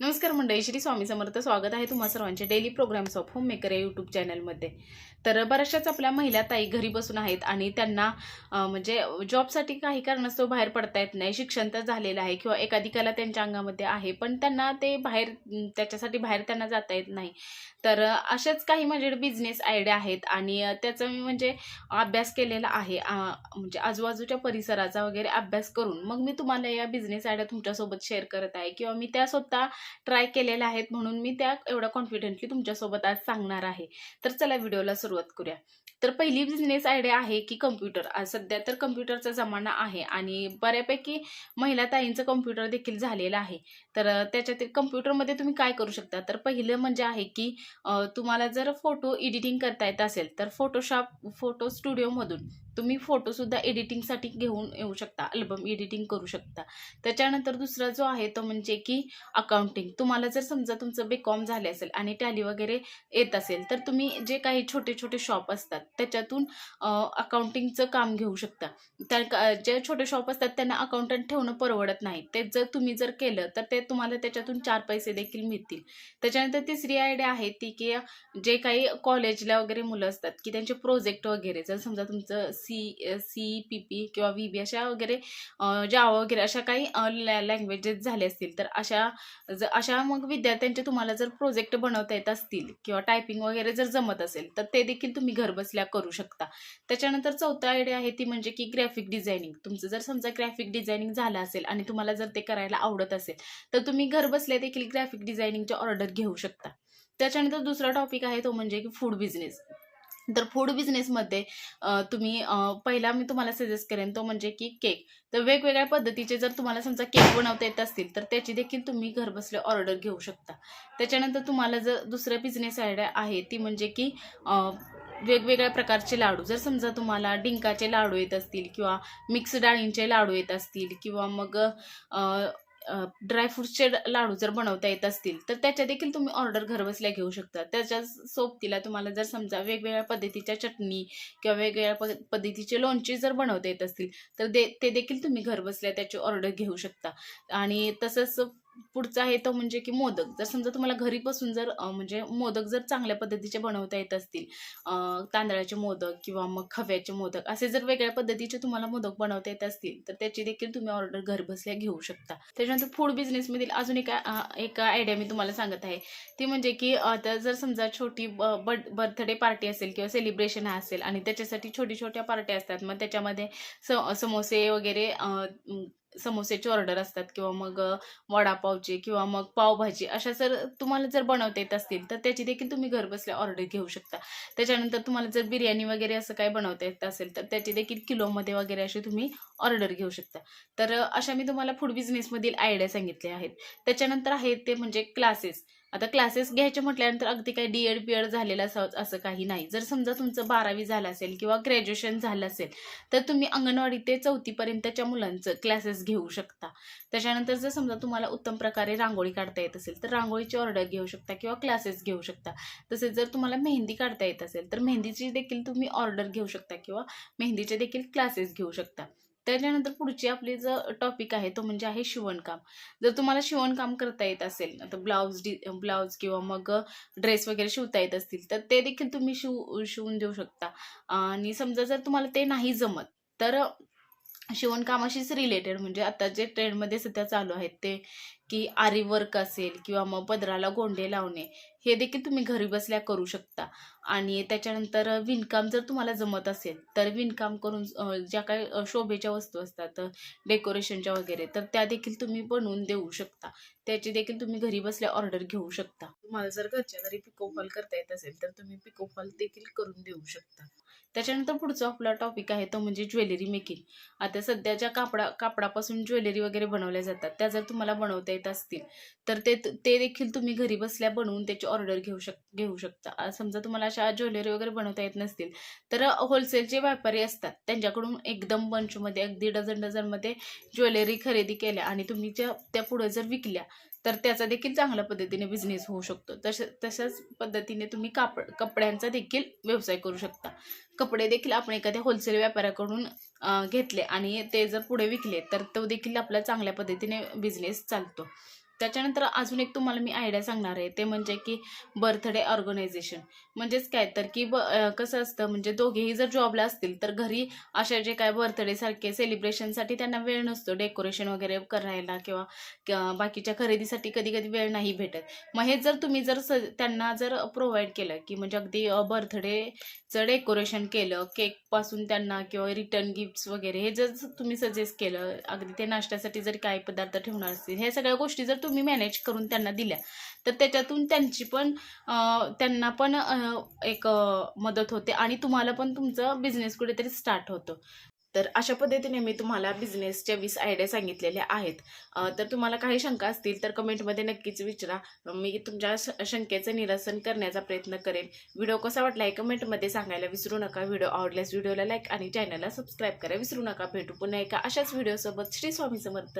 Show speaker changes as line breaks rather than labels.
नमस्कार मंडळी श्री स्वामी समर्थ स्वागत आहे तुम्हा सर्वांचे daily programs of home maker या यूट्यूब चॅनलमध्ये तर बऱ्याचशाच आपल्या महिला ताई घरी बसून आहेत आणि त्यांना म्हणजे जॉबसाठी काही कारणास्तव बाहेर पडता येत नाही शिक्षण तर झालेलं आहे किंवा एखादी कला त्यांच्या अंगामध्ये आहे पण त्यांना ते बाहेर त्याच्यासाठी बाहेर त्यांना जाता येत नाही. तर अशाच काही माझ्याकडे बिझनेस आयडिया आहेत आणि त्याचा मी म्हणजे अभ्यास केलेला आहे म्हणजे आजूबाजूच्या परिसराचा वगैरे अभ्यास करून मग मी तुम्हाला या बिझनेस आयडिया तुमच्यासोबत शेअर करत आहे किंवा मी त्या स्वतः ट्राय केलेल्या आहेत म्हणून मी त्या एवढ्या कॉन्फिडेंटली तुमच्यासोबत आज सांगणार आहे. तर चला व्हिडिओला सुरुवात करूया. तर पहिली बिझनेस आयडिया आहे की कम्प्युटर आज सध्या तर कम्प्युटरचा जमाना आहे आणि बऱ्यापैकी महिला ताईंचं कम्प्युटर देखील झालेलं आहे. तर त्याच्यातील कम्प्युटरमध्ये तुम्ही काय करू शकता? तर पहिलं म्हणजे आहे की तुम्हाला जर फोटो एडिटिंग करता येत असेल तर फोटोशॉप फोटो स्टुडिओमधून तुम्ही फोटोसुद्धा एडिटिंगसाठी घेऊन येऊ शकता अल्बम एडिटिंग करू शकता. त्याच्यानंतर दुसरा जो आहे तो म्हणजे की अकाउंटिंग तुम्हाला जर समजा तुमचं बेकॉम झाले असेल आणि टॅली वगैरे येत असेल तर तुम्ही जे काही छोटे छोटे शॉप असतात त्याच्यातून अकाउंटिंगचं काम घेऊ शकता. त्या का- जे छोटे शॉप असतात त्यांना अकाउंटंट ठेवणं परवडत नाही. ते जर तुम्ही जर केलं तर ते तुम्हाला त्याच्यातून चार पैसे देखील मिळतील. त्याच्यानंतर तिसरी आयडिया आहे ती की जे काही कॉलेजला वगैरे मुलं असतात की त्यांचे प्रोजेक्ट वगैरे जर समजा तुमचं सी सी पी पी किंवा व्ही बी अशा वगैरे जावा वगैरे अशा काही लँग्वेजेस झाले असतील तर अशा ज अशा मग विद्यार्थ्यांचे तुम्हाला जर प्रोजेक्ट बनवता येत असतील किंवा टायपिंग वगैरे जर जमत असेल तर ते देखील तुम्ही घरबसल्या करू शकता. त्याच्यानंतर चौथा आयडिया आहे ती म्हणजे की ग्राफिक डिझायनिंग तुमचं जर समजा ग्राफिक डिझायनिंग झालं असेल आणि तुम्हाला जर ते करायला आवडत असेल तर तुम्ही घरबसल्या देखील ग्राफिक डिझायनिंगच्या ऑर्डर घेऊ शकता. त्याच्यानंतर दुसरा टॉपिक आहे तो म्हणजे की फूड बिझनेस तर फूड बिझनेसमध्ये तुम्ही पहिला मी तुम्हाला सजेस्ट करेन तो म्हणजे की केक तर वेगवेगळ्या पद्धतीचे जर तुम्हाला समजा केक बनवता येत असतील तर त्याची देखील तुम्ही घरबसल्या ऑर्डर घेऊ शकता. त्याच्यानंतर तुम्हाला जर दुसऱ्या बिझनेस आयडिया आहे ती म्हणजे की वेगवेगळ्या प्रकारचे लाडू. जर समजा तुम्हाला डिंकाचे लाडू येत असतील किंवा मिक्स डाळींचे लाडू येत असतील किंवा मग ड्रायफ्रूटचे लाडू जर बनवता येत असतील तर त्याच्या देखील तुम्ही ऑर्डर घरबसल्या घेऊ शकता. त्याच्या सोबतीला तुम्हाला जर समजा वेगवेगळ्या पद्धतीच्या चटणी किंवा वेगवेगळ्या पद- पद्धतीचे लोणचे जर बनवता येत असतील तर दे ते देखील तुम्ही घरबसल्या त्याची ऑर्डर घेऊ शकता. आणि तसंच पुढचा आहे तो म्हणजे की मोदक. जर समजा तुम्हाला घरी बसून जर म्हणजे मोदक जर चांगल्या पद्धतीचे बनवता येत असतील तांदळाचे मोदक किंवा मग खव्याचे मोदक असे जर वेगळ्या पद्धतीचे तुम्हाला मोदक बनवता येत असतील तर त्याची देखील तुम्ही ऑर्डर घरबसल्या घेऊ शकता. त्याच्यानंतर फूड बिझनेसमधील अजून एका एक आयडिया मी तुम्हाला सांगत आहे. ती म्हणजे की आता जर समजा छोटी बर्थ बर्थडे पार्टी असेल किंवा सेलिब्रेशन असेल आणि त्याच्यासाठी छोटी छोट्या पार्ट्या असतात मग त्याच्यामध्ये स समोसे वगैरे समोसेचे ऑर्डर असतात किंवा मग वडापावचे किंवा मग पावभाजी अशा सर तुम्हाला जर बनवता येत असतील तर त्याची देखील तुम्ही घरबसल्या ऑर्डर घेऊ शकता. त्याच्यानंतर तुम्हाला जर बिर्याणी वगैरे असं काय बनवता येत असेल तर त्याची देखील किलोमध्ये वगैरे अशी तुम्ही ऑर्डर घेऊ शकता. तर अशा मी तुम्हाला फूड बिझनेसमधील आयडिया सांगितल्या आहेत. त्याच्यानंतर आहे ते म्हणजे क्लासेस आता क्लासेस घ्यायचे म्हटल्यानंतर अगदी काही डी एड बी एड झालेलं असं असं काही नाही. जर समजा तुमचं बारावी झालं असेल किंवा ग्रॅज्युएशन झालं असेल तर तुम्ही अंगणवाडी ते चौथीपर्यंतच्या मुलांचं क्लासेस घेऊ शकता. त्याच्यानंतर जर समजा तुम्हाला उत्तम प्रकारे रांगोळी काढता येत असेल तर रांगोळीची ऑर्डर घेऊ शकता किंवा क्लासेस घेऊ शकता. तसेच जर तुम्हाला मेहंदी काढता येत असेल तर मेहंदीची देखील तुम्ही ऑर्डर घेऊ शकता किंवा मेहंदीचे देखील क्लासेस घेऊ शकता. त्याच्यानंतर पुढची आपली जो टॉपिक आहे तो म्हणजे आहे शिवणकाम. जर तुम्हाला शिवणकाम करता येत असेल तर ब्लाऊज डि ब्लाऊज किंवा मग ड्रेस वगैरे शिवता येत असतील तर ते देखील तुम्ही शिव शिवून देऊ शकता. आणि समजा जर तुम्हाला ते नाही जमत तर शिवणकामाशीच रिलेटेड म्हणजे आता जे ट्रेंडमध्ये सध्या चालू आहेत ते की आरी वर्क असेल किंवा मग पदराला गोंडे लावणे हे देखील तुम्ही घरी बसल्या करू शकता. आणि त्याच्यानंतर विणकाम जर तुम्हाला जमत असेल तर विणकाम करून ज्या काही शोभेच्या वस्तू असतात डेकोरेशनच्या वगैरे तर त्या देखील तुम्ही बनवून देऊ शकता. त्याची देखील तुम्ही घरी बसल्या ऑर्डर घेऊ शकता. तुम्हाला जर घरच्या घरी पिकोफॉल करता येत असेल तर तुम्ही पिकोफॉल देखील करून देऊ शकता. त्याच्यानंतर पुढचा आपला टॉपिक आहे तो म्हणजे ज्वेलरी मेकिंग आता सध्याच्या कापडा कापडापासून ज्वेलरी वगैरे बनवल्या जातात त्या जर तुम्हाला बनवता येत असतील तर ते ते देखील तुम्ही घरी बसल्या बनवून त्याची ऑर्डर घेऊ शक घेऊ शकता. समजा तुम्हाला अशा ज्वेलरी वगैरे बनवता येत नसतील तर होलसेलचे व्यापारी असतात त्यांच्याकडून एकदम बंचमध्ये अगदी डझन डझनमध्ये ज्वेलरी खरेदी केल्या आणि तुम्ही ज्या त्या पुढे जर विकल्या तर त्याचा देखील चांगल्या पद्धतीने बिझनेस होऊ शकतो. तश तशाच पद्धतीने तुम्ही कापड कपड्यांचा देखील व्यवसाय करू शकता. कपडे देखील आपण एखाद्या होलसेल व्यापाऱ्याकडून घेतले आणि ते जर पुढे विकले तर तो देखील आपला चांगल्या पद्धतीने बिझनेस चालतो. त्याच्यानंतर अजून एक तुम्हाला मी आयडिया सांगणार आहे. ते म्हणजे की बर्थडे ऑर्गनायझेशन म्हणजेच काय? तर की ब कसं असतं? म्हणजे दोघेही जर जॉबला असतील तर घरी अशा जे काय बर्थडे सारखे सेलिब्रेशनसाठी त्यांना वेळ नसतो. डेकोरेशन वगैरे करायला किंवा बाकीच्या खरेदीसाठी कधी कधी वेळ नाही भेटत. मग हे जर तुम्ही जर स त्यांना जर प्रोव्हाइड केलं की म्हणजे अगदी बर्थडेचं डेकोरेशन केलं केकपासून त्यांना किंवा रिटर्न गिफ्ट्स वगैरे हे जर तुम्ही सजेस्ट केलं अगदी ते नाश्त्यासाठी जर काय पदार्थ ठेवणार असतील ह्या सगळ्या गोष्टी जर तुम्ही मॅनेज करून त्यांना दिल्या. तर त्याच्यातून त्यांची पण त्यांना पण एक मदत होते आणि तुम्हाला पण तुमचं बिझनेस कुठेतरी स्टार्ट होतो. तर अशा पद्धतीने मी तुम्हाला बिझनेसच्या वीस आयडिया सांगितलेल्या आहेत. तर तुम्हाला काही शंका असतील तर कमेंटमध्ये नक्कीच विचारा. मी तुमच्या शंकेचं निरसन करण्याचा प्रयत्न करेन. व्हिडिओ कसा वाटला आहे कमेंटमध्ये सांगायला विसरू नका. व्हिडिओ आवडल्यास व्हिडिओला लाईक आणि चॅनलला सबस्क्राईब करा. विसरू नका. भेटू पुन्हा एका अशाच व्हिडिओसोबत श्री स्वामी समर्थ.